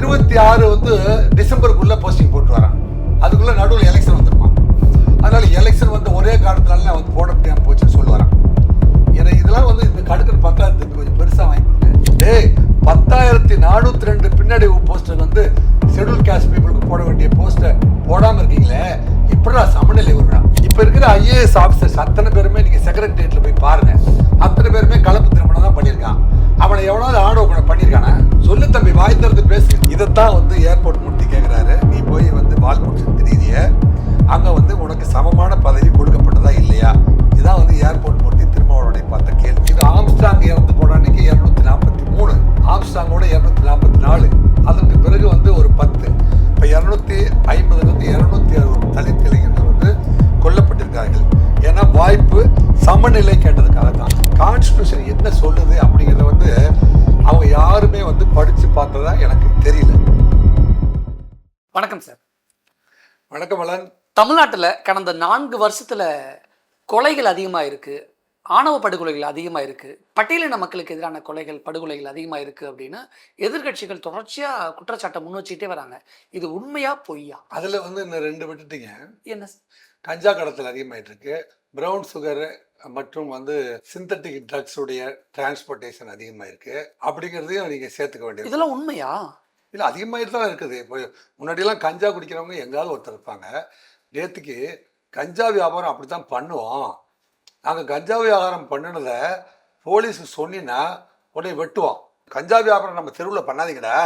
இருபத்தி ஆறு வந்து டிசம்பருக்குள்ள போஸ்டிங் போட்டு வரான் அதுக்குள்ள நடுவில் எலெக்ஷன் வந்துருமா அதனால எலெக்ஷன் வந்து ஒரே காரணத்தினால நான் வந்து போட முடியாமல் போச்சுன்னு சொல்லுவாரான் ஏன்னா இதெல்லாம் வந்து இந்த கடுக்கன் பத்தாயிரத்துக்கு கொஞ்சம் பெருசாக வாங்கி கொடுங்க. டேய் பத்தாயிரத்தி நானூற்றி ரெண்டு பின்னடைவு போஸ்டர் வந்து ஷெடியூல் கேஸ்ட் பீப்புளுக்கு போட வேண்டிய போஸ்டர் போடாமல் இருக்கீங்களே. இப்படா சமநிலை வருடா இப்போ இருக்கிற ஐஏஎஸ் ஆஃபீஸர்ஸ் அத்தனை பேருமே நீங்கள் செக்ரட்டரியேட்டில் போய் பாருங்க. அத்தனை பேருமே கலப்பு திருமணம் தான் பண்ணியிருக்கான். அவனை எவனாவது ஆடோ கூட பண்ணியிருக்கானா? சொல்லு தம்பி வாய் திறந்து பேசு. இதைத்தான் வந்து ஏர்போர்ட் முடித்து கேட்குறாரு நீ போய் வந்து வால்புட்சன் ரீதிய அங்க வந்து உனக்கு சமமான பதவி கொடுக்கப்பட்டதா இல்லையா? இதான் வந்து ஏர்போர்ட் மூர்த்தி திருமாவளவனை பார்த்த கேள்வி. இது ஆம்ஸ்டாங் இறந்து போன அன்னைக்கு இருநூத்தி வணக்கம் தமிழ்நாட்டில் கடந்த நான்கு வருஷத்துல கொலைகள் அதிகமாக இருக்கு ஆணவ படுகொலைகள் அதிகமாக இருக்கு பட்டியலின மக்களுக்கு எதிரான கொலைகள் படுகொலைகள் அதிகமாக இருக்கு அப்படின்னு எதிர்க்கட்சிகள் தொடர்ச்சியா குற்றச்சாட்டை முன் வச்சுக்கிட்டே வராங்க. இது உண்மையா பொய்யா? அதில் வந்து இன்னும் ரெண்டு விட்டுட்டீங்க? என்ன? கஞ்சா கடத்தல் அதிகமாயிட்டு இருக்கு ப்ரௌன் சுகர் மற்றும் வந்து சிந்தட்டிக் ட்ரக்ஸ் உடைய டிரான்ஸ்போர்ட்டேஷன் அதிகமாயிருக்கு அப்படிங்கிறதையும் நீங்கள் சேர்த்துக்க வேண்டியது. இதெல்லாம் உண்மையா? இல்லை அதிகமாகிட்டு தான் இருக்குது. இப்போ முன்னாடியெல்லாம் கஞ்சா குடிக்கிறவங்க எங்கேயாவது ஒருத்தர் இருப்பாங்க. நேற்றுக்கு கஞ்சா வியாபாரம் அப்படி தான் பண்ணுவோம். நாங்கள் கஞ்சா வியாபாரம் பண்ணினதை போலீஸுக்கு சொன்னின்னா உடனே வெட்டுவோம். கஞ்சா வியாபாரம் நம்ம தெருவில் பண்ணாதீங்கடா.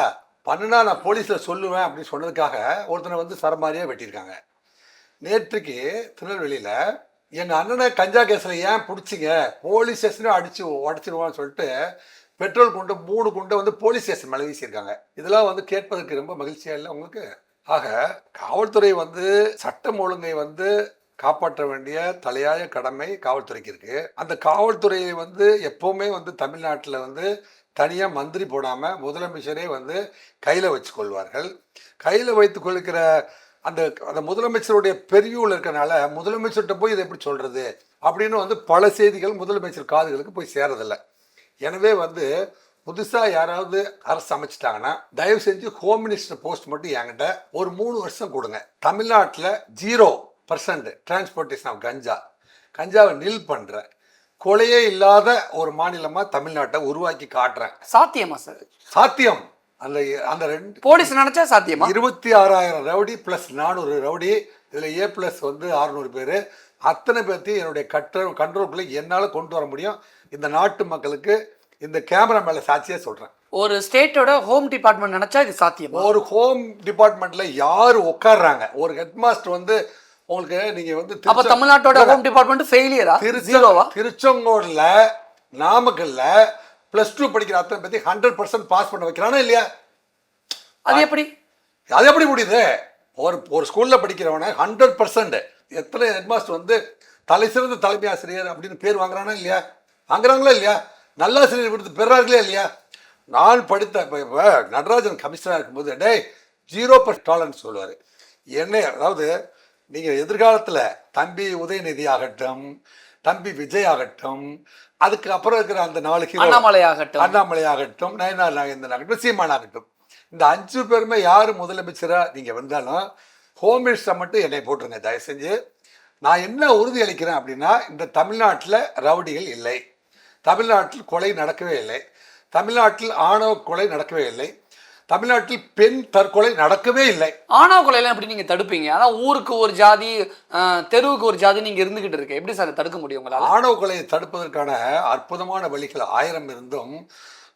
பண்ணுனா நான் போலீஸில் சொல்லுவேன் அப்படின்னு சொன்னதுக்காக ஒருத்தனை வந்து சரமாரியாக வெட்டியிருக்காங்க. நேற்றுக்கு திருநெல்வேலியில் எங்கள் அண்ணனை கஞ்சா கேஸில் ஏன் பிடிச்சிங்க? போலீஸ் ஸ்டேஷனே அடிச்சு உடச்சிருவான்னு சொல்லிட்டு பெட்ரோல் குண்டு மூணு குண்டை வந்து போலீஸ் ஸ்டேஷன் மேலே வீசியிருக்காங்க. இதெல்லாம் வந்து கேட்பதற்கு ரொம்ப மகிழ்ச்சியாக இல்லை உங்களுக்கு? ஆக காவல்துறை வந்து சட்டம் ஒழுங்கை வந்து காப்பாற்ற வேண்டிய தலையாய கடமை காவல்துறைக்கு இருக்கு. அந்த காவல்துறையை வந்து எப்பவுமே வந்து தமிழ்நாட்டில் வந்து தனியாக மந்திரி போடாமல் முதலமைச்சரே வந்து கையில் வச்சு கொள்வார்கள். கையில் வைத்து கொள்கிற அந்த அந்த முதலமைச்சருடைய பெரியூல் இருக்கனால முதலமைச்சர்கிட்ட போய் இதை எப்படி சொல்றது? அப்படின்னு வந்து பல செய்திகள் முதலமைச்சர் காதுகளுக்கு போய் சேரதில்லை. எனவே வந்து புதுசாக யாராவது அரசு அமைச்சிட்டாங்கன்னா தயவு செஞ்சு ஹோம் மினிஸ்டர் போஸ்ட் மட்டும் என்கிட்ட ஒரு மூணு வருஷம் கொடுங்க. தமிழ்நாட்டில் zero percent transportation of ganja கஞ்சாவை நில் பண்ணுறேன் கொலையே இல்லாத ஒரு மாநிலமாக தமிழ்நாட்டை உருவாக்கி காட்டுறேன். சாத்தியமா சார்? சாத்தியம். அந்த அந்த ரெண்டு போலீஸ் நினைச்சா சாத்தியமா? இருபத்தி ஆறாயிரம் ரவுடி ப்ளஸ் நானூறு ரவுடி. இதில் ஏ ப்ளஸ் வந்து அறுநூறு பேர். அத்தனை பேர்த்தையும் என்னுடைய கட்ட கண்ட்ரோல்குள்ளே என்னால் கொண்டு வர முடியும். இந்த நாட்டு மக்களுக்கு இந்த கேமரா மேலே சாட்சியாக சொல்கிறேன் ஒரு ஸ்டேட்டோட ஹோம் டிபார்ட்மெண்ட் நினைச்சா இது சாத்தியமா? ஒரு ஹோம் டிபார்ட்மெண்ட்டில் யார் உட்கார்றாங்க? ஒரு ஹெட் மாஸ்டர் வந்து உங்களுக்கு நீங்கள் வந்து அப்ப தமிழ்நாட்டோட ஹோம் டிபார்ட்மெண்ட் ஃபெயிலியரா? திருச்செ- ஜீரோவா? திருச்செங்கோடுல நாமக்கல்ல ப்ளஸ் டூ படிக்கிற அத்தனை பற்றி ஹண்ட்ரட் பர்சன்ட் பாஸ் பண்ண வைக்கிறானா இல்லையா? அது எப்படி? அது எப்படி முடியுது? ஒரு ஒரு ஸ்கூல்ல படிக்கிறவன ஹண்ட்ரட் பர்சன்ட் எத்தனை ஹெட்மாஸ்டர் வந்து தலை சிறந்த தலைமை ஆசிரியர் அப்படின்னு பேர் வாங்குறானா இல்லையா? வாங்குறாங்களா இல்லையா? நல்லாசிரியர் விருது பெறார்களே இல்லையா? நான் படித்த இப்ப- நடராஜன் கமிஷனராக இருக்கும்போது டேய் ஜீரோ பர் டாலன்ஸ் சொல்லுவார். என்ன அதாவது நீங்கள் எதிர்காலத்தில் தம்பி உதயநிதி ஆகட்டும் தம்பி விஜய் ஆகட்டும் அதுக்கு அப்புறம் இருக்கிற அந்த நாலு hero- அண்ணாமலை ஆகட்டும். அண்ணாமலை ஆகட்டும் நயனார் நாகேந்திரன் ஆகட்டும் சீமான் ஆகட்டும். இந்த அஞ்சு பேருமே யார் முதலமைச்சரா நீங்க வந்தாலும் ஹோம் மினிஸ்டர் மட்டும் என்னை போட்டுருங்க. தயவு செஞ்சு நான் என்ன உறுதி அளிக்கிறேன் அப்படின்னா இந்த தமிழ்நாட்டில் ரவுடிகள் இல்லை. தமிழ்நாட்டில் கொலை நடக்கவே இல்லை. தமிழ்நாட்டில் ஆணவ கொலை நடக்கவே இல்லை. தமிழ்நாட்டில் பெண் தற்கொலை நடக்கவே இல்லை. ஆணவ கொலையெல்லாம் எப்படி நீங்க தடுப்பீங்க? அதான் ஊருக்கு ஒரு ஜாதி தெருவுக்கு ஒரு ஜாதி நீங்க இருந்துகிட்டு இருக்கு. எப்படி சார் தடுக்க முடியும் உங்களால? ஆணவ கொலையை தடுப்பதற்கான அற்புதமான வழிகள் ஆயிரம் இருந்தும்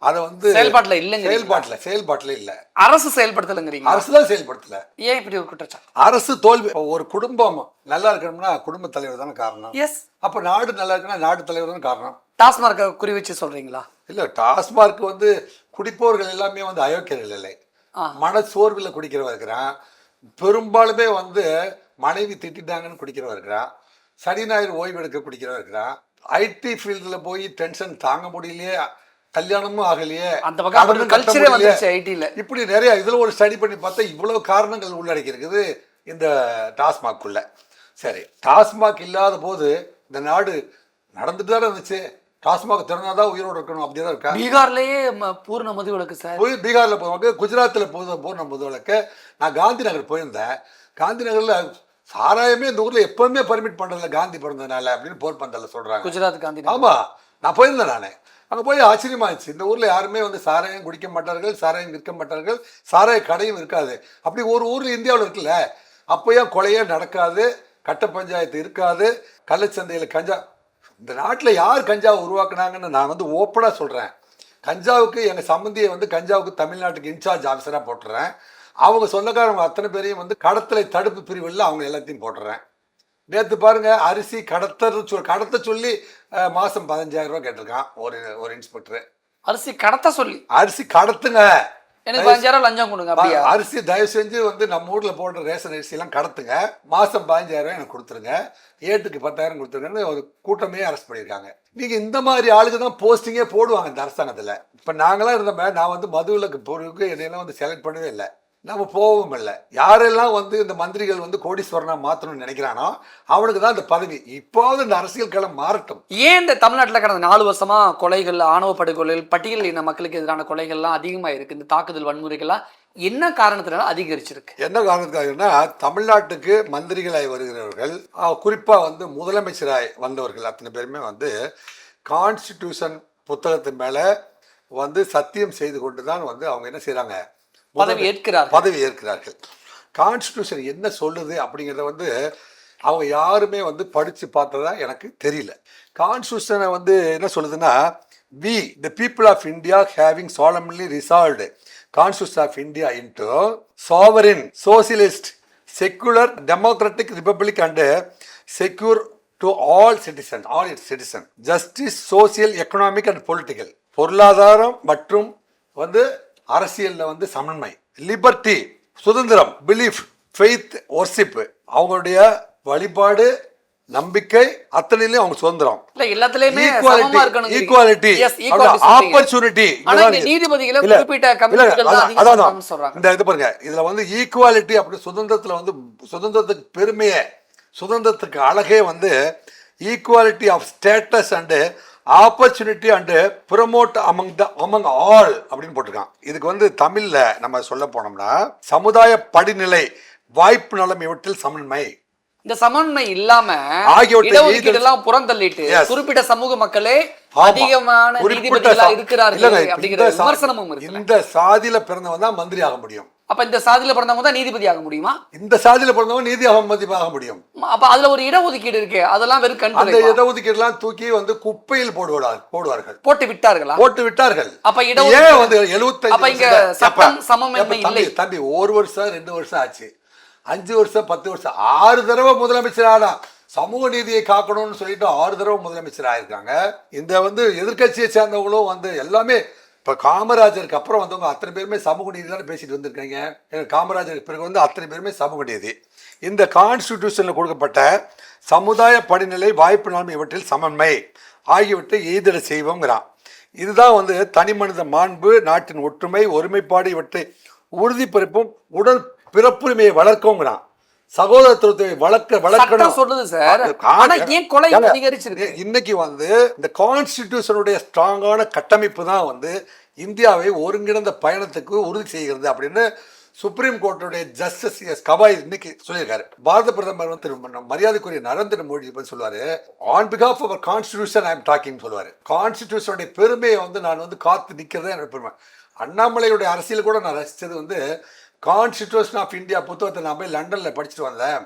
அதை வந்து செயல்பாட்டுல இல்லைங்க செயல்பாட்டில் செயல்பாட்டில் இல்லை. அரசு செயல்படுத்தலைங்கிறீங்க அரசு தான் செயல்படுத்தல. ஏன் இப்படி ஒரு குற்றச்சாட்டு? அரசு தோல்வி ஒரு குடும்பம் நல்லா இருக்கணும்னா குடும்ப தலைவர் தானே காரணம். எஸ் அப்போ நாடு நல்லா இருக்குன்னா நாடு தலைவர் தானே காரணம். டாஸ்மார்க்கை குறி வச்சு சொல்றீங்களா? இல்லை டாஸ்மார்க் வந்து குடிப்பவர்கள் எல்லாமே வந்து அயோக்கியர்கள் இல்லை. மன சோர்வில் குடிக்கிறவன் இருக்கிறான். பெரும்பாலுமே வந்து மனைவி திட்டிட்டாங்கன்னு குடிக்கிறவன் இருக்கிறான். சனி ஞாயிறு ஓய்வு எடுக்க குடிக்கிறவன் இருக்கிறான். ஐடி ஃபீல்டில் போய் டென்ஷன் தாங்க முடியலையே கல்யாணமும் ஆகலையே அந்த பக்கம் கல்ச்சரே. வந்துருச்சு ஐடில. இப்படி நிறைய இதுல ஒரு ஸ்டடி பண்ணி பார்த்தா இவ்வளவு காரணங்கள் உள்ளடக்கி இருக்குது இந்த டாஸ்மாக்குள்ள சரி டாஸ்மாக் இல்லாத போது இந்த நாடு நடந்துட்டு தானே இருந்துச்சு. டாஸ்மாக் திறந்தாதான் உயிரோடு இருக்கணும் அப்படிதான் இருக்கா? பீகார்லயே பூர்ண மது விலக்கு சார். போய் பீகாரில் போவாங்க குஜராத்தில் போது பூர்ண முதலுக்கு நான் காந்தி நகர் போயிருந்தேன். காந்தி நகரில் சாராயமே இந்த ஊரில் எப்பவுமே பர்மிட் பண்ணுறதில்ல காந்தி பிறந்ததுனால அப்படின்னு போர்பந்தரில் சொல்கிறாங்க குஜராத் காந்தி. ஆமாம் நான் போயிருந்தேன் நான். அங்கே போய் ஆச்சரியமாச்சு இந்த ஊரில் யாருமே வந்து சாராயம் குடிக்க மாட்டார்கள் சாராயம் விற்க மாட்டார்கள் சாராய கடையும் இருக்காது. அப்படி ஒரு ஊரில் இந்தியாவில் இருக்குல்ல அப்போயே கொலையே நடக்காது கட்ட பஞ்சாயத்து இருக்காது கள்ளச்சந்தையில் கஞ்சா இந்த நாட்டில் யார் கஞ்சாவை உருவாக்குனாங்கன்னு நான் வந்து ஓப்பனாக சொல்கிறேன் கஞ்சாவுக்கு எங்கள் சம்பந்தியை வந்து கஞ்சாவுக்கு தமிழ்நாட்டுக்கு இன்சார்ஜ் ஆஃபீஸராக போட்டுறேன். அவங்க சொந்தக்காரங்க அத்தனை பேரையும் வந்து கடத்தலை தடுப்பு பிரிவில் அவங்க எல்லாத்தையும் போட்டுறேன். நேற்று பாருங்க அரிசி கடத்தர் சொல் கடத்த சொல்லி மாசம் பதினஞ்சாயிரம் ரூபாய் கேட்டிருக்கான் ஒரு ஒரு இன்ஸ்பெக்டர் அரிசி கடத்த சொல்லி. அரிசி கடத்துங்க. எனக்கு பதினஞ்சாயிரம் லஞ்சம் கொடுங்க அப்படியா? அரிசி தயவு செஞ்சு வந்து நம்ம ஊர்ல போடுற ரேஷன் அரிசி எல்லாம் கடத்துங்க. மாசம் பதினஞ்சாயிரம் எனக்கு கொடுத்துருங்க. ஏட்டுக்கு பத்தாயிரம் கொடுத்துருங்கன்னு ஒரு கூட்டமே அரெஸ்ட் பண்ணியிருக்காங்க. நீங்க இந்த மாதிரி ஆளுக்கு தான் போஸ்டிங்கே போடுவாங்க இந்த அரசாங்கத்துல. இப்ப நாங்களாம் இருந்தோமே நான் வந்து மதுவிலக்கு பொருளுக்கு இதையெல்லாம் வந்து செலக்ட் பண்ணவே இல்லை. நம்ம போகவும் இல்லை. யாரெல்லாம் வந்து இந்த மந்திரிகள் வந்து கோடீஸ்வரனா மாத்தணும்னு நினைக்கிறானோ அவனுக்கு தான் இந்த பதவி. இப்போது இந்த அரசியல் களம் மாறட்டும். ஏன் இந்த தமிழ்நாட்டுல கடந்த நாலு வருஷமா கொலைகள் ஆணவ படுகொலைகள் பட்டியல் இன மக்களுக்கு எதிரான கொலைகள்லாம் அதிகமா இருக்கு இந்த தாக்குதல் வன்முறைகள்லாம் என்ன காரணத்தினால அதிகரிச்சிருக்கு? என்ன காரணத்துக்காகனா தமிழ்நாட்டுக்கு மந்திரிகளாய் வருகிறவர்கள் அஹ், குறிப்பா வந்து முதலமைச்சராய் வந்தவர்கள் அத்தனை பேருமே வந்து கான்ஸ்டிடியூஷன் புத்தகத்தின் மேல வந்து சத்தியம் செய்து கொண்டு தான் வந்து அவங்க என்ன செய்றாங்க? பதவி ஏற்கிறார் பதவி ஏற்கிறார்கள். கான்ஸ்டிடியூஷன் என்ன சொல்லுது அப்படிங்கிறத வந்து அவங்க யாருமே வந்து படித்து பார்த்ததா எனக்கு தெரியல. கான்ஸ்டியூஷனை வந்து என்ன சொல்லுதுன்னா we the people of India having solemnly resolved constitution of India into sovereign socialist secular democratic republic and secure to all citizen all its citizen justice social economic and political பொருளாதாரம் மற்றும் வந்து அரசியல்ல வந்து சமன்மை லிபர்ட்டி சுதந்திரம் belief faith worship அவங்களுடைய வழிபாடு நம்பிக்கை அத்தனையிலும் அவங்க சுதந்திரம். இல்ல எல்லாத்துலயுமே ஈக்குவாலிட்டி ஆப்பர்ச்சுனிட்டி நீதிபதிகளை இந்த இது பாருங்க இதுல வந்து ஈக்குவாலிட்டி அப்படி சுதந்திரத்துல வந்து சுதந்திரத்துக்கு பெருமையே சுதந்திரத்துக்கு அழகே வந்து equality of status and opportunity and promote among the among all அப்படின்னு போட்டிருக்கான் இதுக்கு வந்து தமிழ்ல நம்ம சொல்ல போனோம்னா சமுதாய படிநிலை வாய்ப்பு நலம் இவற்றில் சமன்மை இந்த சமன்மை இல்லாம இடஒதுக்கீடு எல்லாம் புறந்தள்ளிட்டு. குறிப்பிட்ட சமூக மக்களே. அதிகமான இருக்கிறார்கள் இந்த சாதியில பிறந்தவன் தான் மந்திரி ஆக முடியும் அப்ப இந்த சாதியில பிறந்தவங்க தான் நீதிபதி ஆக முடியுமா இந்த சாதியில பிறந்தவன் நீதி ஆக முடியும் அப்ப அதுல ஒரு இடஒதுக்கீடு இருக்கே அதெல்லாம் வெறும் கண் அந்த துடைப்பா? இடஒதுக்கீடுலாம் தூக்கி வந்து குப்பையில் போடுவார் போடுவார்கள் போட்டு விட்டார்களா போட்டு விட்டார்கள் அப்ப இடஒதுக்கீடு- வந்து எழுபத்தஞ்சு அப்ப இங்க சட்டம்? சமமின்மை இல்லை. தம்பி ஒரு வருஷம் ரெண்டு வருஷம் ஆச்சு அஞ்சு வருஷம் பத்து வருஷம் ஆறு தடவை முதலமைச்சர் ஆனா சமூக நீதியை காக்கணும்னு சொல்லிட்டு ஆறு தடவை முதலமைச்சர் ஆயிருக்காங்க இந்த வந்து எதிர்க்கட்சியை சேர்ந்தவங்களும் வந்து எல்லாமே இப்போ காமராஜருக்கு அப்புறம் வந்தவங்க அத்தனை பேருமே சமூக நீதி தானே பேசிட்டு வந்திருக்காங்க. ஏன்னா காமராஜருக்கு பிறகு வந்து அத்தனை பேருமே சமூக நீதி. இந்த கான்ஸ்டிடியூஷனில் கொடுக்கப்பட்ட சமுதாய படிநிலை வாய்ப்பு நன்மை இவற்றில் சமன்மை. ஆகியவற்றை எய்திட செய்வோங்கிறான். இதுதான் வந்து தனி மனித மாண்பு நாட்டின் ஒற்றுமை ஒருமைப்பாடு இவற்றை உறுதிப்படுத்தும் உடல் பிறப்புரிமையை வளர்க்கோங்கிறான் சகோதரத்துவத்தை வளர்க்க வளர்க்கணும். சொல்லுது சார். ஆனா ஏன் கொலை அதிகரிச்சிருக்கு? இன்னைக்கு வந்து இந்த கான்ஸ்டிடியூஷனுடைய ஸ்ட்ராங்கான கட்டமைப்பு தான் வந்து இந்தியாவை ஒருங்கிணைந்த பயணத்துக்கு உறுதி செய்கிறது அப்படின்னு சுப்ரீம் கோர்ட்டுடைய ஜஸ்டிஸ் எஸ் கபாய் இன்னைக்கு சொல்லியிருக்காரு. பாரத பிரதமர் வந்து மரியாதைக்குரிய நரேந்திர மோடி பத்தி சொல்லுவாரு. ஆன் பிகாஃப் அவர் கான்ஸ்டிடியூஷன் ஐ எம் டாக்கிங் சொல்லுவாரு. கான்ஸ்டிடியூஷனுடைய பெருமையை வந்து நான் வந்து காத்து நிற்கிறதே என்னோட பெருமை. அண்ணாமலையுடைய அரசியல் கூட நான் ரசித்தது வந்து கான்ஸ்டிடியூஷன் ஆஃப் இந்தியா புத்தகத்தை நான் போய் லண்டனில் படிச்சுட்டு வந்தேன்.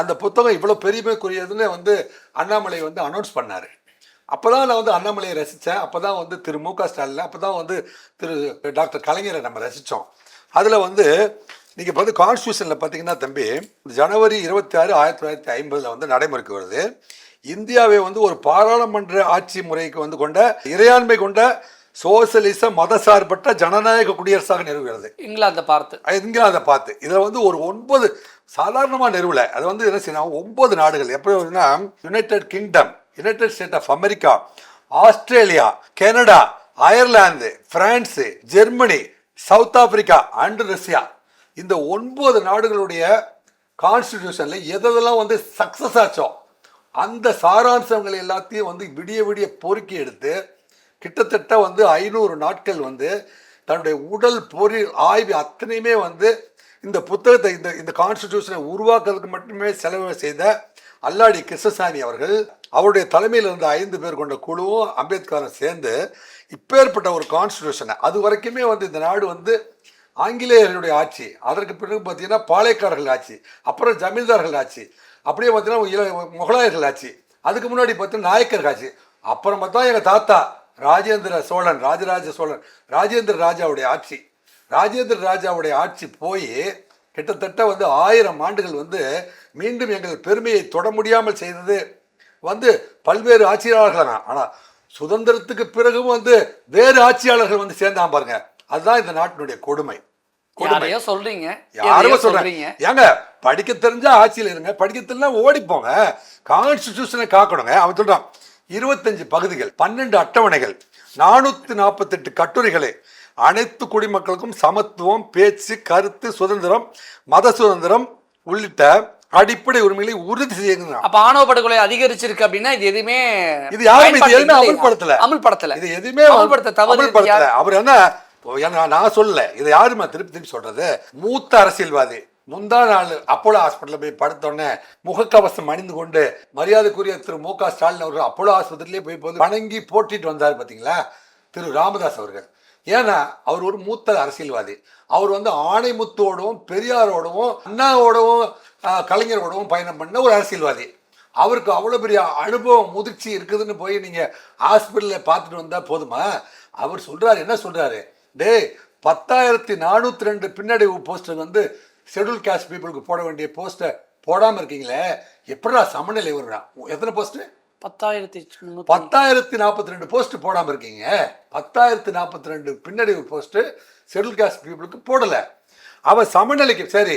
அந்த புத்தகம் இவ்வளோ பெருமைக்குரியதுன்னு வந்து அண்ணாமலை வந்து அனௌன்ஸ் பண்ணார். அப்போ தான் நான் வந்து அண்ணாமலையை ரசித்தேன். அப்போ தான் வந்து திரு மு க ஸ்டாலின் அப்போ தான் வந்து திரு டாக்டர் கலைஞரை நம்ம ரசித்தோம். அதில் வந்து நீங்கள் இப்போ வந்து கான்ஸ்டியூஷனில் பார்த்தீங்கன்னா தம்பி ஜனவரி இருபத்தி ஆறு ஆயிரத்தி தொள்ளாயிரத்தி ஐம்பதில் வந்து நடைமுறைக்கு வருது. இந்தியாவை வந்து ஒரு பாராளுமன்ற ஆட்சி முறைக்கு வந்து கொண்ட இறையாண்மை கொண்ட சோசலிச மதசார்பற்ற ஜனநாயக குடியரசாக நிறுவுகிறது. இங்கிலாந்தை பார்த்து. இங்கிலாந்தை பார்த்து. இதில் வந்து ஒரு ஒன்பது சாதாரணமாக நிறுவல. அது வந்து என்ன செய்யணும்? ஒன்பது நாடுகள். எப்படி வருதுன்னா United Kingdom United State of America Australia Canada Ireland France Germany South Africa and Russia இந்த ஒன்பது நாடுகளுடைய கான்ஸ்டிடியூஷனில் எதெல்லாம் வந்து சக்ஸஸ் ஆச்சோ அந்த சாராம்சங்களை எல்லாத்தையும் வந்து விடிய விடிய பொறுக்கி எடுத்து கிட்டத்தட்ட வந்து ஐநூறு நாட்கள் வந்து தன்னுடைய உடல் பொருள் ஆய்வு அத்தனையுமே வந்து இந்த புத்தகத்தை இந்த இந்த கான்ஸ்டிடியூஷனை உருவாக்குறதுக்கு மட்டுமே செலவு செய்த அல்லாடி கிருஷ்ணசாமி அவர்கள் அவருடைய தலைமையில் இருந்த ஐந்து பேர் கொண்ட குழுவும் அம்பேத்கரும் சேர்ந்து இப்பேற்பட்ட ஒரு கான்ஸ்டியூஷனை அது வரைக்குமே வந்து இந்த நாடு வந்து ஆங்கிலேயர்களுடைய ஆட்சி அதற்கு பிறகு பார்த்தீங்கன்னா பாளையக்காரர்கள் ஆட்சி அப்புறம் ஜமீன்தார்கள் ஆட்சி அப்படியே பார்த்தீங்கன்னா முகலாயர்கள் ஆட்சி அதுக்கு முன்னாடி பார்த்தீங்கன்னா நாயக்கர்கள் ஆட்சி அப்புறம் பார்த்தா எங்கள் தாத்தா ராஜேந்திர சோழன் ராஜராஜ சோழன் ராஜேந்திர ராஜாவுடைய ஆட்சி. ராஜேந்திர ராஜாவுடைய ஆட்சி போய் கிட்டத்தட்ட வந்து ஆயிரம் ஆண்டுகள் வந்து மீண்டும் எங்கள் பெருமையை தொட முடியாமல் செய்தது வந்து பல்வேறு ஆட்சியாளர்கள் தான் ஆனால் சுதந்திரத்துக்கு பிறகும் வந்து வேறு ஆட்சியாளர்கள் வந்து சேர்ந்தாங்க பாருங்க. அதுதான் இந்த நாட்டினுடைய கொடுமை. கொடுமை. யாரையோ சொல்றீங்க? யாருமே சொல்றீங்க? ஏங்க படிக்க தெரிஞ்சா ஆட்சியில் இருங்க. படிக்க தெரியல ஓடி போங்க. கான்ஸ்டிடியூஷனை காக்கணுங்க. அவன் சொல்றான் இருபத்தஞ்சு பகுதிகள் பன்னெண்டு அட்டவணைகள் நானூத்தி நாற்பத்தெட்டு கட்டுரைகளை. அனைத்து குடிமக்களுக்கும் சமத்துவம் பேச்சு கருத்து சுதந்திரம் மத சுதந்திரம் உள்ளிட்ட அடிப்படை உரிமைகளை உறுதி செய்யுங்க அப்ப ஆணவ படுகொலை அதிகரிச்சிருக்கு அப்படின்னா இது எதுவுமே இது யாரும் இது எதுவுமே அமல்படுத்தல? அமல்படுத்தல. இது எதுவுமே அமல்படுத்த தவறு அவர் என்ன என்ன- நான் சொல்லல. இதை யாருமா திருப்பி திருப்பி சொல்றது? மூத்த அரசியல்வாதி. முந்தா நாள் அப்போலோ ஹாஸ்பிட்டலில் போய் படுத்தோடனே முகக்கவசம் அணிந்து கொண்டு மரியாதைக்குரிய திரு மு க ஸ்டாலின் அவர்கள் அப்போலோ ஆஸ்பத்திரியிலே போய் போது வணங்கி போட்டிட்டு வந்தார் பார்த்தீங்களா திரு ராமதாஸ் அவர்கள். ஏன்னா அவர் ஒரு மூத்த அரசியல்வாதி. அவர் வந்து ஆணைமுத்தோடவும் பெரியாரோடவும் அண்ணாவோடவும் கலைஞரோடவும் பயணம் பண்ண ஒரு அரசியல்வாதி. அவருக்கு அவ்வளோ பெரிய அனுபவம் முதிர்ச்சி இருக்குதுன்னு போய் நீங்கள் ஹாஸ்பிட்டலில் பார்த்துட்டு வந்தால் போதுமா? அவர் சொல்கிறாரு என்ன சொல்கிறாரு டேய் பத்தாயிரத்தி நானூற்றி ரெண்டு பின்னடைவு போஸ்டர் வந்து ஷெட்யூல் காஸ்ட் பீப்புளுக்கு போட வேண்டிய போஸ்டர் போடாமல் இருக்கீங்களே எப்படா சமநிலை வருடா எத்தனை போஸ்ட்டு பத்தாயிரத்தி பத்தாயிரத்தி நாற்பத்தி ரெண்டு போஸ்ட் போடாமல் இருக்கீங்க. பத்தாயிரத்தி நாற்பத்தி ரெண்டு பின்னடைவு போஸ்ட் ஷெட்யூல் காஸ்ட் பீப்புளுக்கு போடலை. அவன் சமநிலைக்கு சரி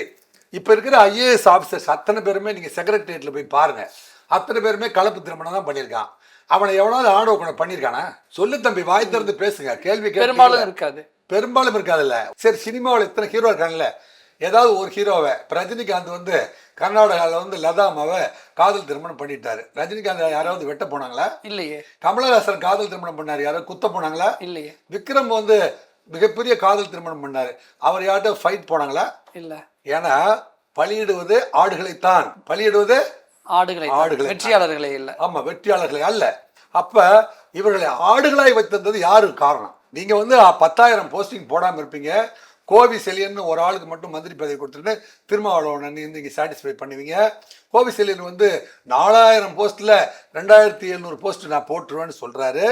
இப்போ இருக்கிற ஐஏஎஸ் ஆஃபீஸர்ஸ் அத்தனை பேருமே நீங்கள் செக்ரட்டரியேட்டில் போய் பாருங்க. அத்தனை பேருமே கலப்பு திருமணம் தான் பண்ணியிருக்கான். அவனை எவனாவது ஆணவ குணம் பண்ணியிருக்கானா? சொல்லு தம்பி வாய் திறந்து பேசுங்க. கேள்வி பெரும்பாலும் இருக்காது. பெரும்பாலும் இருக்காதுல்ல. சரி சினிமாவில் இத்தனை ஹீரோ இருக்காங்கல்ல. ஏதாவது ஒரு ஹீரோவை ரஜினிகாந்த் வந்து கர்நாடகாவில் வந்து லதாமாவை காதல் திருமணம் பண்ணிட்டாரு. ரஜினிகாந்த் யாராவது வெட்ட போனாங்களா? இல்லையே. கமலஹாசன் காதல் திருமணம் பண்ணாரு. யாராவது குத்த போனாங்களா? இல்லையே. விக்ரம் வந்து மிகப்பெரிய காதல் திருமணம் பண்ணாரு. அவர் யார்கிட்ட ஃபைட் போனாங்களா? இல்ல. ஏன்னா பலியிடுவது ஆடுகளைத்தான். பலியிடுவது ஆடுகளை ஆடுகளை. வெற்றியாளர்களே இல்ல. ஆமா வெற்றியாளர்களை அல்ல. அப்ப இவர்களை ஆடுகளாய் வைத்திருந்தது யாரு காரணம்? நீங்க வந்து பத்தாயிரம் போஸ்டிங் போடாம இருப்பீங்க. கோவி செலியன் ஒரு ஆளுக்கு மட்டும் மந்திரி பதவி கொடுத்துட்டு திருமாவளவன் நீங்க சாட்டிஸ்ஃபை பண்ணுவீங்க. கோவி செலியன் வந்து நாலாயிரம் போஸ்ட்ல ரெண்டாயிரத்தி எழுநூறு போஸ்ட் நான் போட்டுருவேன்னு சொல்றாரு.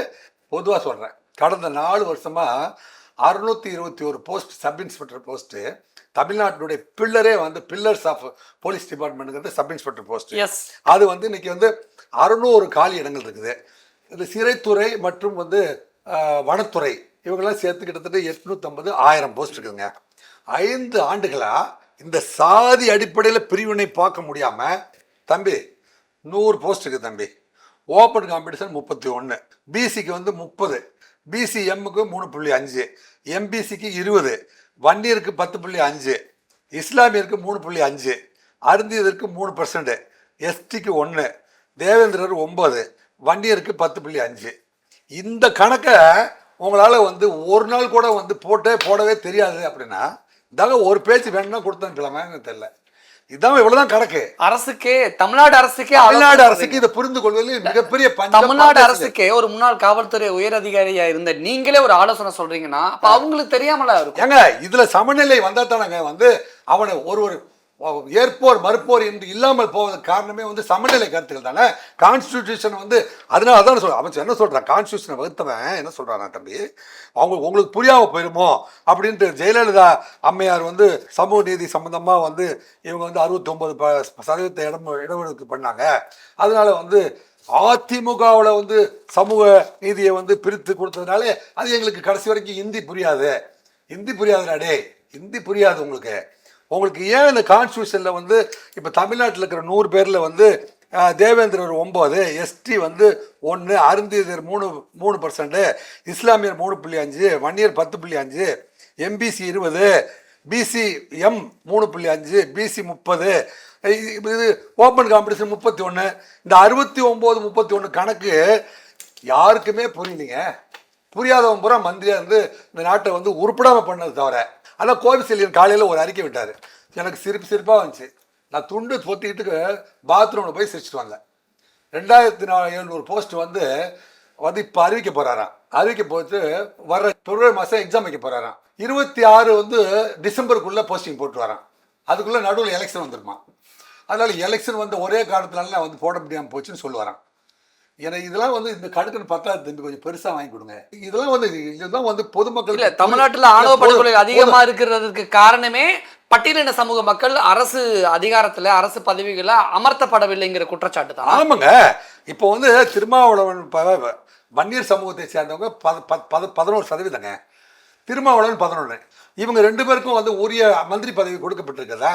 பொதுவா சொல்றேன். கடந்த நாலு வருஷமா அறுநூத்தி இருபத்தி ஒரு போஸ்ட் சப் இன்ஸ்பெக்டர் போஸ்ட் தமிழ்நாட்டினுடைய பில்லரே வந்து பில்லர்ஸ் ஆஃப் போலீஸ் டிபார்ட்மெண்ட்டுங்கிறது சப் இன்ஸ்பெக்டர் போஸ்ட். எஸ் அது வந்து இன்னைக்கு வந்து அறுநூறு காலி இடங்கள் இருக்குது. இது சிறைத்துறை மற்றும் வந்து வனத்துறை. இவங்கெல்லாம் சேர்த்து கிட்டத்தட்ட எட்நூற்றம்பது ஆயிரம் போஸ்ட் இருக்குதுங்க. ஐந்து ஆண்டுகளாக இந்த சாதி அடிப்படையில் பிரிவினை பார்க்க முடியாமல் தம்பி நூறு போஸ்ட் இருக்குது தம்பி. ஓப்பன் காம்படிஷன் முப்பத்தி ஒன்று பிசிக்கு வந்து முப்பது பிசி எம்முக்கு மூணு புள்ளி அஞ்சு எம்பிசிக்கு இருபது வன்னியருக்கு பத்து புள்ளி அஞ்சு இஸ்லாமியருக்கு மூணு புள்ளி அஞ்சு அருந்தியதற்கு மூணு பர்சன்ட் எஸ்டிக்கு ஒன்று தேவேந்திரர் ஒம்பது வன்னியருக்கு பத்து புள்ளி அஞ்சு. இந்த கணக்கை உங்களால் வந்து ஒரு நாள் கூட வந்து போட்டே போடவே தெரியாது அப்படின்னா இதாங்க ஒரு பேச்சு வேணும்னா கொடுத்தனுக்கலாமான்னு தெரியல. இதான் இவ்வளவுதான் கணக்கு. அரசுக்கே தமிழ்நாடு அரசுக்கே தமிழ்நாடு அரசுக்கு இதை புரிந்து கொள்வதில் மிகப்பெரிய தமிழ்நாடு அரசுக்கே ஒரு முன்னாள் காவல்துறை உயர் அதிகாரியா இருந்த நீங்களே ஒரு ஆலோசனை சொல்றீங்கன்னா அப்ப அவங்களுக்கு தெரியாமலா இருக்கும்? ஏங்க இதுல சமநிலை வந்தா தானங்க வந்து அவனை ஒரு ஒரு ஏற்போர் மறுப்போர் என்று இல்லாமல் போவதற்கு காரணமே வந்து சமநிலை கருத்துக்கள் தானே? கான்ஸ்டியூஷன் வந்து அதனால தான் சொல்றேன். அமைச்சர் என்ன சொல்கிறான் கான்ஸ்டியூஷனை வகுத்தவன் என்ன சொல்கிறான் தம்பி? அவங்க உங்களுக்கு புரியாமல் போயிருமோ? அப்படின்ட்டு ஜெயலலிதா அம்மையார் வந்து சமூக நீதி சம்மந்தமாக வந்து இவங்க வந்து அறுபத்தி ஒன்பது சதவீதத்தை இடம் இடஒதுக்கு பண்ணாங்க. அதனால வந்து அதிமுகவில் வந்து சமூக நீதியை வந்து பிரித்து கொடுத்ததுனால அது எங்களுக்கு கடைசி வரைக்கும் ஹிந்தி புரியாது. ஹிந்தி புரியாதுடா டே ஹிந்தி புரியாது உங்களுக்கு. உங்களுக்கு ஏன் இந்த கான்ஸ்டியூஷனில் வந்து இப்போ தமிழ்நாட்டில் இருக்கிற நூறு பேரில் வந்து தேவேந்திரர் ஒம்பது எஸ்டி வந்து ஒன்று அருந்தியர் மூணு மூணு பர்சன்ட்டு இஸ்லாமியர் மூணு புள்ளி அஞ்சு வன்னியர் பத்து புள்ளி அஞ்சு எம்பிசி இருபது பிசி எம் மூணு புள்ளி அஞ்சு பிசி முப்பது இது ஓப்பன் காம்படிஷன் முப்பத்தி ஒன்று இந்த அறுபத்தி ஒம்பது முப்பத்தி ஒன்று கணக்கு யாருக்குமே புரியலைங்க. புரியாதவன் பூரா மந்திரியாக இருந்து இந்த நாட்டை வந்து உருப்படாமல் பண்ணது தவிர. ஆனால் கோவிசெல்லியன் காலையில் ஒரு அறிக்கை விட்டார். எனக்கு சிரிப்பு சிரிப்பாக வந்துச்சு. நான் துண்டு பொத்திக்கிட்டு பாத்ரூமில் போய் சிரிச்சிட்டு வந்தேன். ரெண்டாயிரத்தி நாலு எழுநூறு போஸ்ட் வந்து வந்து இப்போ அறிவிக்க போகிறாராம் அறிவிக்க போட்டு வர்ற பிப்ரவரி மாதம் எக்ஸாம் வைக்க போகிறாராம் இருபத்தி ஆறு வந்து டிசம்பருக்குள்ளே போஸ்டிங் போட்டு வரான் அதுக்குள்ளே நடுவில் எலெக்ஷன் வந்துருமா. அதனால் எலெக்ஷன் வந்து ஒரே காரணத்தினால நான் வந்து போட முடியாமல் போச்சுன்னு சொல்லுவாரான் எனக்கு இதெல்லாம் வந்து இந்த கடுக்குன்னு பார்த்தா தம்பி கொஞ்சம் பெருசா வாங்கி கொடுங்க. இதெல்லாம் வந்து இதுதான் வந்து பொதுமக்கள் இல்ல தமிழ்நாட்டுல ஆணவ படுகொலை அதிகமா இருக்கிறதுக்கு காரணமே பட்டியலின சமூக மக்கள் அரசு அதிகாரத்துல அரசு பதவிகளை அமர்த்தப்படவில்லைங்கிற குற்றச்சாட்டு தான். ஆமாங்க. இப்போ வந்து திருமாவளவன் வன்னியர் சமூகத்தை சேர்ந்தவங்க பத பத- பத பதினோரு சதவீதங்க. திருமாவளவன் பதினொன்று இவங்க ரெண்டு பேருக்கும் வந்து உரிய மந்திரி பதவி கொடுக்கப்பட்டிருக்குதா?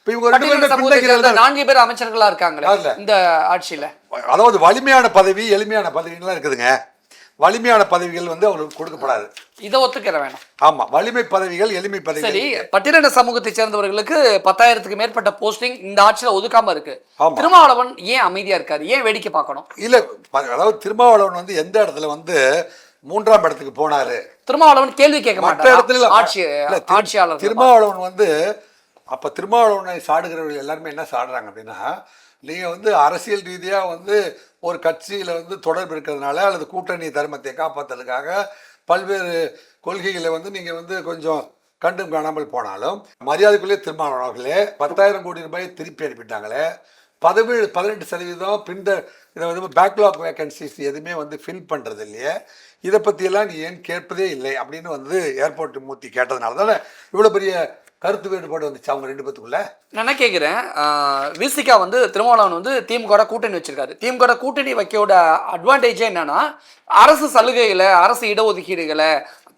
இப்போ இவங்க ரெண்டு பேருமே நான்கு பேர் அமைச்சர்களா இருக்காங்களே? இந்த ஆட்சியில. அதாவது வலிமையான பதவி எளிமையான பதவிகள்லாம் இருக்குதுங்க. வலிமையான பதவிகள் வந்து அவங்களுக்கு கொடுக்கப்படாது. இதை ஒத்துக்கிற வேணும். ஆமா வலிமை பதவிகள் எளிமை பதவிகள் சரி பட்டியலின சமூகத்தை சேர்ந்தவர்களுக்கு பத்தாயிரத்துக்கு மேற்பட்ட போஸ்டிங் இந்த ஆட்சியில ஒதுக்காம இருக்கு. திருமாவளவன் ஏன் அமைதியா இருக்காரு? ஏன் வேடிக்கை பார்க்கணும்? இல்ல அதாவது திருமாவளவன் வந்து எந்த இடத்துல வந்து மூன்றாம் இடத்துக்கு போனாரு? திருமாவளவன் கேள்வி கேட்க மாட்டாரா? இடத்துல. ஆட்சி ஆட்சியாளர் திருமாவளவன் வந்து அப்போ திருமாவளவனை சாடுகிறவர்கள் எல்லாருமே என்ன சாடுறாங்க அப்படின்னா நீங்கள் வந்து அரசியல் ரீதியாக வந்து ஒரு கட்சியில் வந்து தொடர்பு இருக்கிறதுனால அல்லது கூட்டணி தர்மத்தை காப்பாற்றுறதுக்காக பல்வேறு கொள்கைகளை வந்து நீங்கள் வந்து கொஞ்சம் கண்டும் காணாமல் போனாலும் மரியாதைக்குள்ளே திருமாவளவன் அவர்களே பத்தாயிரம் கோடி ரூபாய் திருப்பி அனுப்பிட்டாங்களே பதினேழு பதினெட்டு சதவீதம் பிந்த இதை வந்து பேக்லாக் வேக்கன்சிஸ் எதுவுமே வந்து ஃபில் பண்ணுறது இல்லையே இதை பற்றியெல்லாம் நீ ஏன் கேட்பதே இல்லை அப்படின்னு வந்து ஏர்போர்ட் மூர்த்தி கேட்டதுனால தானே இவ்வளோ பெரிய கருத்து வேறுபாடு வந்துச்சு அவங்க ரெண்டு பேத்துக்குள்ள? நான் என்ன கேட்குறேன் விசிகா வந்து திருமாவளவன் வந்து திமுக கூட்டணி வச்சிருக்காரு. திமுக கூட்டணி வைக்கோட அட்வான்டேஜே என்னன்னா அரசு சலுகைகளை அரசு இடஒதுக்கீடுகளை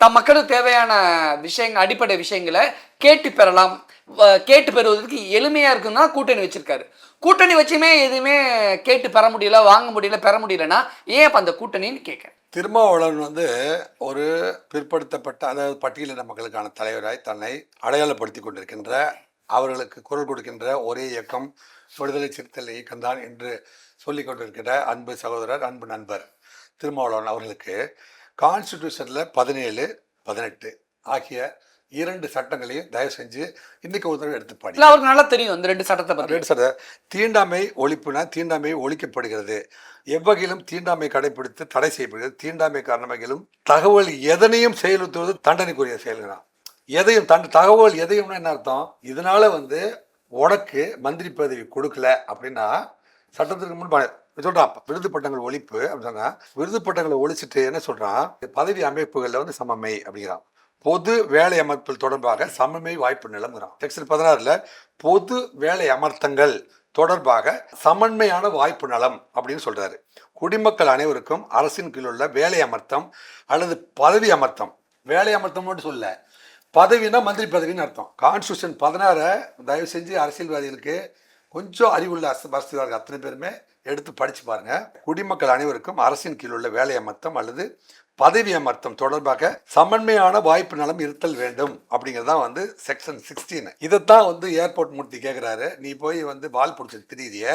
தம் மக்களுக்கு தேவையான விஷயங்கள் அடிப்படை விஷயங்களை கேட்டு பெறலாம். வ- கேட்டு பெறுவதற்கு எளிமையாக இருக்குன்னா கூட்டணி வச்சிருக்காரு. கூட்டணி வச்சுமே எதுவுமே கேட்டு பெற முடியல வாங்க முடியல பெற முடியலன்னா ஏன் அப்போ அந்த கூட்டணின்னு கேட்க திருமாவளவன் வந்து ஒரு பிற்படுத்தப்பட்ட அதாவது பட்டியலின மக்களுக்கான தலைவராய் தன்னை அடையாளப்படுத்தி கொண்டிருக்கின்ற அவர்களுக்கு குரல் கொடுக்கின்ற ஒரே இயக்கம் விடுதலை சிறுத்தை இயக்கம்தான் என்று சொல்லிக் கொண்டிருக்கிற அன்பு சகோதரர் அன்பு நண்பர் திருமாவளவன் அவர்களுக்கு கான்ஸ்டியூஷனில் பதினேழு பதினெட்டு ஆகிய இரண்டு சட்டங்களையும் தயவு செஞ்சு இன்னைக்கு ஒரு தடவை எடுத்து பாடி. அவருக்கு நல்லா தெரியும் இந்த ரெண்டு சட்டத்தை ரெண்டு சட்ட தீண்டாமை ஒழிப்புனா தீண்டாமை ஒழிக்கப்படுகிறது. எவ்வகையிலும் தீண்டாமை கடைபிடித்து தடை செய்யப்படுகிறது. தீண்டாமை காரணமாகிலும் தகவல் எதனையும் செயலுத்துவது தண்டனைக்குரிய செயல்களாம் எதையும் தன் தகவல் எதையும்னா என்ன அர்த்தம்? இதனால வந்து உனக்கு மந்திரி பதவி கொடுக்கல அப்படின்னா சட்டத்திற்கு முன்பாக சொல்கிறான் விருது பட்டங்கள் ஒழிப்பு அப்படின்னு சொன்னால் விருது பட்டங்களை ஒழிச்சிட்டு என்ன சொல்கிறான் பதவி அமைப்புகளில் வந்து சமமை அப்படிங்கிறான். பொது வேலை அமர்த்தல் தொடர்பாக சமமை வாய்ப்பு நிலங்குறான் செக்ஷன் பதினாறில் பொது வேலை அமர்த்தங்கள் தொடர்பாக சமன்மையான வாய்ப்பு நலம் அப்படின்னு சொல்கிறாரு குடிமக்கள் அனைவருக்கும் அரசின் கீழ் உள்ள வேலை அமர்த்தம் அல்லது பதவி அமர்த்தம். வேலை அமர்த்தம்னு சொல்ல பதவினா மந்திரி பதவின்னு அர்த்தம். கான்ஸ்டியூஷன் பதினாறை தயவு செஞ்சு அரசியல்வாதிகளுக்கு கொஞ்சம் அறிவுள்ள அரசு அரசியல்வாதிகள் அத்தனை பேருமே எடுத்து படித்து பாருங்கள் குடிமக்கள் அனைவருக்கும் அரசின் கீழ் உள்ள வேலை அமர்த்தம் அல்லது பதவி அமர்த்தம் தொடர்பாக சமன்மையான வாய்ப்பு நலம் இருத்தல் வேண்டும் அப்படிங்கிறதான் வந்து செக்ஷன் சிக்ஸ்டீன் இதைத்தான் வந்து ஏர்போர்ட் மூர்த்தி கேட்குறாரு நீ போய் வந்து வால் பிடிச்சி திரியிறிய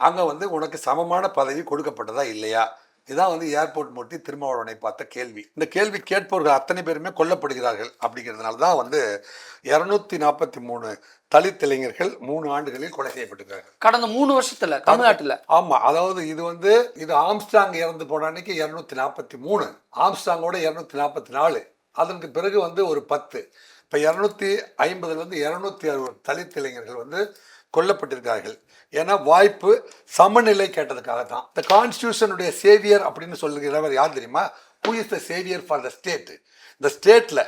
அங்கே வந்து உனக்கு சமமான பதவி கொடுக்கப்பட்டதா இல்லையா? இதான் வந்து ஏர்போர்ட் மூர்த்தி திருமாவளவனை பார்த்த கேள்வி. இந்த கேள்வி கேட்பவர்கள் அத்தனை பேருமே கொல்லப்படுகிறார்கள் அப்படிங்கிறதுனால தான் வந்து இரநூத்தி நாற்பத்தி மூணு தலித் இளைஞர்கள் மூணு ஆண்டுகளில் கொலை செய்யப்பட்டிருக்காங்க. கடந்த மூணு வருஷத்துல தமிழ்நாட்டுல. ஆமா. அதாவது இது வந்து இது ஆம்ஸ்டாங் இறந்து போன அன்னைக்கு இருநூத்தி நாற்பத்தி மூணு ஆம்ஸ்டாங்கோட இருநூத்தி நாற்பத்தி நாலு அதற்கு பிறகு வந்து ஒரு பத்து. இப்போ இரநூத்தி ஐம்பதுலேருந்து இரநூத்தி அறுபது தலித் இளைஞர்கள் வந்து கொல்லப்பட்டிருக்கார்கள் ஏன்னா வாய்ப்பு சமநிலை கேட்டதுக்காக தான் இந்த கான்ஸ்டியூஷனுடைய சேவியர் அப்படின்னு சொல்லுகிறவர் யார் தெரியுமா? Who is the saviour for the state இந்த ஸ்டேட்டில்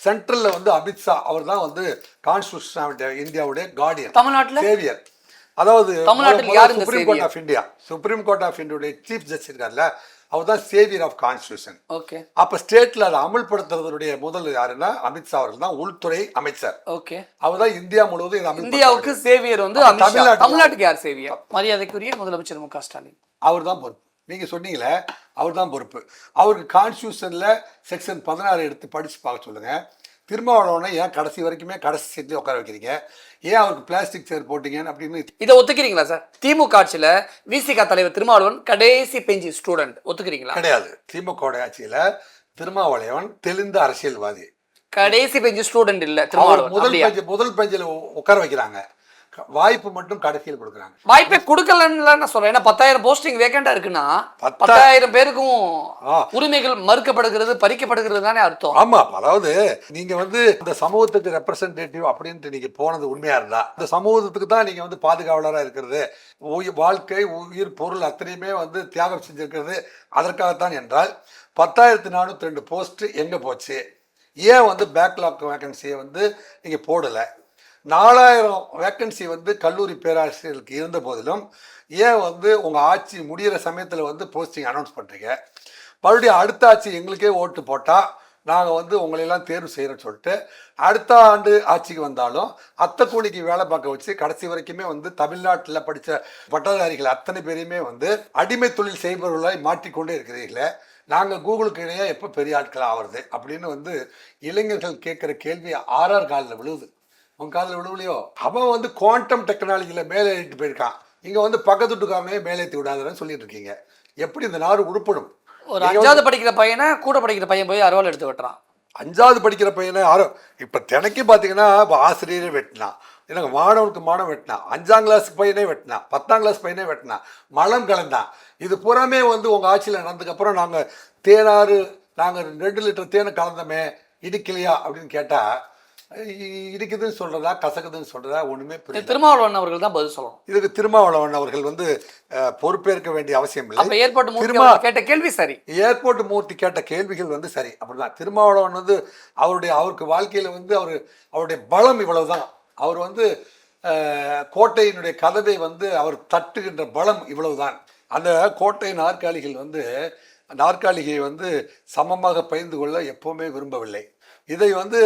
சென்ட்ரலில் வந்து அமித்ஷா அவர் தான் வந்து கான்ஸ்டியூஷன் இந்தியாவுடைய கார்டியன் தமிழ்நாட்டுல? சேவியர் அதாவது supreme court? Of India supreme court of இந்தியாவுடைய சீஃப் ஜஸ்டிஸ் இருக்கார்ல அவர் தான் சேவியர் ஆஃப் கான்ஸ்டியூஷன். ஓகே. அப்ப ஸ்டேட்ல அதை அமல்படுத்துறதுடைய முதல் யாருன்னா அமித்ஷா அவர்கள் தான் உள்துறை அமைச்சர். ஓகே. அவர் தான் இந்தியா முழுவதும் இந்தியாவுக்கு சேவியர் வந்து தமிழ்நாட்டுக்கு யார் சேவியர்? மரியாதைக்குரிய முதலமைச்சர் மு க ஸ்டாலின். அவர் தான் பொறுப்பு. நீங்க சொன்னீங்களே அவர் தான் பொறுப்பு. அவருக்கு கான்ஸ்டியூஷன்ல செக்ஷன் பதினாறு எடுத்து படிச்சு பார்க்க சொல்லுங்க. திருமாவளவனை ஏன் கடைசி வரைக்குமே கடைசி சீட்லேயே உட்கார வைக்கிறீங்க? ஏன் அவருக்கு பிளாஸ்டிக் சேர் போட்டீங்கன்னு அப்படின்னு இதை ஒத்துக்கிறீங்களா சார்? திமுக ஆட்சியில விசிக தலைவர் திருமாவளவன் கடைசி பெஞ்சி ஸ்டூடெண்ட் ஒத்துக்கிறீங்களா? கிடையாது. திமுக ஆட்சியில திருமாவளவன் தெளிந்த அரசியல்வாதி. கடைசி பெஞ்சி ஸ்டூடெண்ட் இல்ல திருமாவளவன். முதல் பெஞ்சு முதல் பெஞ்சில் உட்கார வைக்கிறாங்க. வாய்ப்பு மட்டும் கடைசியில் கொடுக்குறாங்க. வாய்ப்பே கொடுக்கலன்னு நான் சொல்றேன். ஏன்னா பத்தாயிரம் போஸ்டிங் வேக்கண்டா இருக்குன்னா பத்தா- பத்தாயிரம் பேருக்கும். உரிமைகள் மறுக்கப்படுகிறது பறிக்கப்படுகிறது தானே அர்த்தம். ஆமா அதாவது நீங்க வந்து இந்த சமூகத்துக்கு ரெப்ரசன்டேட்டிவ் அப்படின்ட்டு நீங்க போனது உண்மையா இருந்தா இந்த சமூகத்துக்கு தான் நீங்க வந்து பாதுகாவலரா இருக்கிறது. வாழ்க்கை உயிர் பொருள் அத்தனையுமே வந்து தியாகம் செஞ்சிருக்கிறது. அதற்காகத்தான் என்றால் பத்தாயிரத்தி நானூற்றி ரெண்டு போஸ்ட் எங்க போச்சு? ஏன் வந்து பேக்லாக் வேகன்சியை வந்து நீங்க போடலை? நாலாயிரம் வேக்கன்சி வந்து கல்லூரி பேராசிரியர்களுக்கு இருந்த போதிலும் ஏன் வந்து உங்கள் ஆட்சி முடிகிற சமயத்தில் வந்து போஸ்டிங் அனௌன்ஸ் பண்ணுறீங்க மறுபடியும் அடுத்த ஆட்சி எங்களுக்கே ஓட்டு போட்டால் நாங்கள் வந்து உங்களையெல்லாம் தேர்வு செய்கிறோன்னு சொல்லிட்டு அடுத்த ஆண்டு ஆட்சிக்கு வந்தாலும் அத்தை கூலிக்கு வேலை பார்க்க வச்சு கடைசி வரைக்குமே வந்து தமிழ்நாட்டில் படித்த பட்டதாரிகள் அத்தனை பேரையுமே வந்து அடிமை தொழில் செய்பவர்களாய் மாற்றிக்கொண்டே இருக்கிறீர்களே நாங்கள் கூகுளுக்கு இணையாக எப்போ பெரிய ஆட்கள் ஆகிறது அப்படின்னு வந்து இளைஞர்கள் கேட்குற கேள்வி ஆர்ஆர் காலில் விழுவுது. உன் காதில் விழுவலையோ அவன் வந்து குவாண்டம் டெக்னாலஜியில் மேலே ஏறிட்டு போயிருக்கான். இங்கே வந்து பக்கத்து வீட்டுக்காரனே மேலே ஏற்றி விடாதுன்னு சொல்லிட்டு இருக்கீங்க. எப்படி இந்த நாடு உருப்படும்? ஒரு அஞ்சாவது படிக்கிற பையனை கூட படிக்கிற பையன் போய் அறுவாள் எடுத்து வெட்டுறான். அஞ்சாவது படிக்கிற பையனை யாரோ இப்போ தினைக்கும் பார்த்தீங்கன்னா இப்போ ஆசிரியரே வெட்டினான். எனக்கு மாணவனுக்கு மாணவன் வெட்டினான். அஞ்சாம் கிளாஸ் பையனே வெட்டினான். பத்தாம் கிளாஸ் பையனே வெட்டினான். மலம் கலந்தான். இது புறமே வந்து உங்கள் ஆட்சியில் நடந்ததுக்கப்புறம் நாங்கள் தேனாறு நாங்கள் ரெண்டு லிட்டர் தேனை கலந்தோமே இடிக்கலையா அப்படின்னு கேட்டால் இடிக்குதுன்னு சொல்கிறதா கசக்குதுன்னு சொல்கிறதா ஒன்றுமே புரியல. திருமாவளவன் அவர்கள் தான் பதில் சொல்லணும். இதுக்கு திருமாவளவன் அவர்கள் வந்து பொறுப்பேற்க வேண்டிய அவசியம் இல்லை. ஏற்பாட்டு மூர்த்தி கேட்ட கேள்வி சரி. ஏர்போர்ட் மூர்த்தி கேட்ட கேள்விகள் வந்து சரி. அப்படிதான். திருமாவளவன் வந்து அவருடைய அவருக்கு வாழ்க்கையில் வந்து அவர் அவருடைய பலம் இவ்வளவுதான். அவர் வந்து கோட்டையினுடைய கதவை வந்து அவர் தட்டுகின்ற பலம் இவ்வளவுதான். அந்த கோட்டை நாற்காலிகள் வந்து நாற்காலிகை வந்து சமமாக பகிர்ந்து கொள்ள எப்பவுமே விரும்பவில்லை. இதை வந்து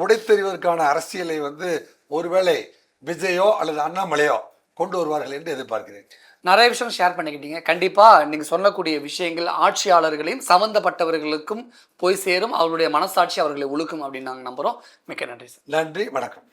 உடைத்தெறிவதற்கான அரசியலை வந்து ஒருவேளை விஜயோ அல்லது அண்ணாமலையோ கொண்டு வருவார்கள் என்று எதிர்பார்க்கிறேன். நிறைய விஷயம் ஷேர் பண்ணிக்கிட்டீங்க. கண்டிப்பா நீங்க சொல்லக்கூடிய விஷயங்கள் ஆட்சியாளர்களையும் சம்பந்தப்பட்டவர்களுக்கும் போய் சேரும். அவருடைய மனசாட்சி அவர்களை ஒழுக்கும் அப்படின்னு நாங்க நம்புறோம். மிக்க நன்றி நன்றி வணக்கம்.